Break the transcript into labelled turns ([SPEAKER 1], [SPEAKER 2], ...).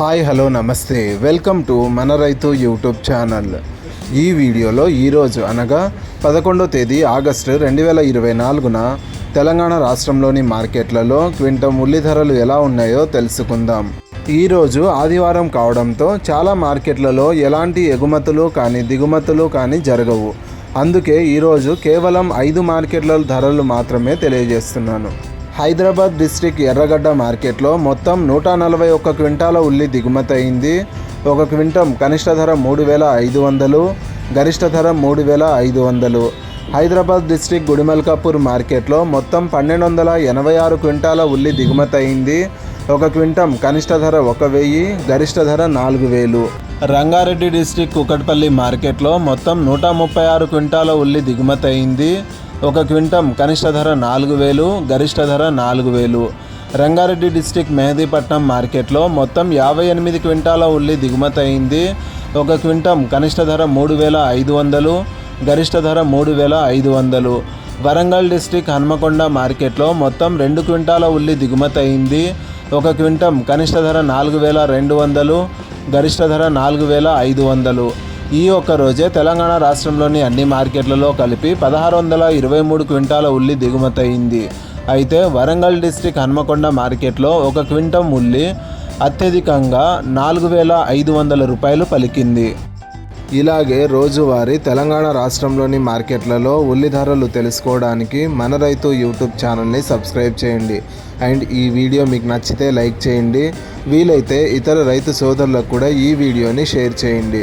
[SPEAKER 1] Hi hello నమస్తే. Welcome to మన రైతు యూట్యూబ్ ఛానల్. ఈ వీడియోలో ఈరోజు అనగా పదకొండో తేదీ ఆగస్టు రెండు వేల ఇరవై నాలుగున తెలంగాణ రాష్ట్రంలోని మార్కెట్లలో క్వింటం ఉల్లి ధరలు ఎలా ఉన్నాయో తెలుసుకుందాం. ఈరోజు ఆదివారం కావడంతో చాలా మార్కెట్లలో ఎలాంటి ఎగుమతులు కానీ దిగుమతులు కానీ జరగవు. అందుకే ఈరోజు కేవలం ఐదు మార్కెట్ల ధరలు మాత్రమే తెలియజేస్తున్నాను. హైదరాబాద్ డిస్టిక్ ఎర్రగడ్డ మార్కెట్లో మొత్తం నూట నలభై ఒక్క క్వింటాల ఉల్లి దిగుమతి అయింది. ఒక క్వింటం కనిష్ట ధర మూడు వేల ఐదు వందలు గరిష్ట ధర మూడు వేల ఐదు వందలు. హైదరాబాద్ డిస్టిక్ గుడిమల్కాపూర్ మార్కెట్లో మొత్తం పన్నెండు వందల ఎనభై ఆరు క్వింటాల ఉల్లి దిగుమతి అయింది. ఒక క్వింటం కనిష్ట ధర ఒక వెయ్యి గరిష్ట ధర నాలుగు వేలు. రంగారెడ్డి డిస్టిక్ కుకట్పల్లి మార్కెట్లో మొత్తం నూట ముప్పై ఆరు క్వింటాల ఉల్లి దిగుమతి అయింది. ఒక క్వింటం కనిష్ట ధర నాలుగు వేలు గరిష్ట ధర నాలుగు వేలు. రంగారెడ్డి డిస్టిక్ మెహదీపట్నం మార్కెట్లో మొత్తం యాభై ఎనిమిది క్వింటాల ఉల్లి దిగుమతి అయింది. ఒక క్వింటం కనిష్ట ధర మూడు వేల ఐదు వందలు గరిష్ట ధర మూడు వేల ఐదు వందలు. వరంగల్ డిస్టిక్ హన్మకొండ మార్కెట్లో మొత్తం రెండు క్వింటాల ఉల్లి దిగుమతి అయింది. ఒక క్వింటం కనిష్ట ధర నాలుగు వేల రెండు వందలు గరిష్ట ధర నాలుగు వేల ఐదు వందలు. ఈ ఒక్క రోజే తెలంగాణ రాష్ట్రంలోని అన్ని మార్కెట్లలో కలిపి పదహారు వందల ఇరవై మూడు క్వింటాల ఉల్లి దిగుమతి అయింది. అయితే వరంగల్ డిస్టిక్ హన్మకొండ మార్కెట్లో ఒక క్వింటం ఉల్లి అత్యధికంగా నాలుగు వేల ఐదు వందల రూపాయలు పలికింది. ఇలాగే రోజువారీ తెలంగాణ రాష్ట్రంలోని మార్కెట్లలో ఉల్లి ధరలు తెలుసుకోవడానికి మన రైతు యూట్యూబ్ ఛానల్ని సబ్స్క్రైబ్ చేయండి. అండ్ ఈ వీడియో మీకు నచ్చితే లైక్ చేయండి. వీలైతే ఇతర రైతు సోదరులకు కూడా ఈ వీడియోని షేర్ చేయండి.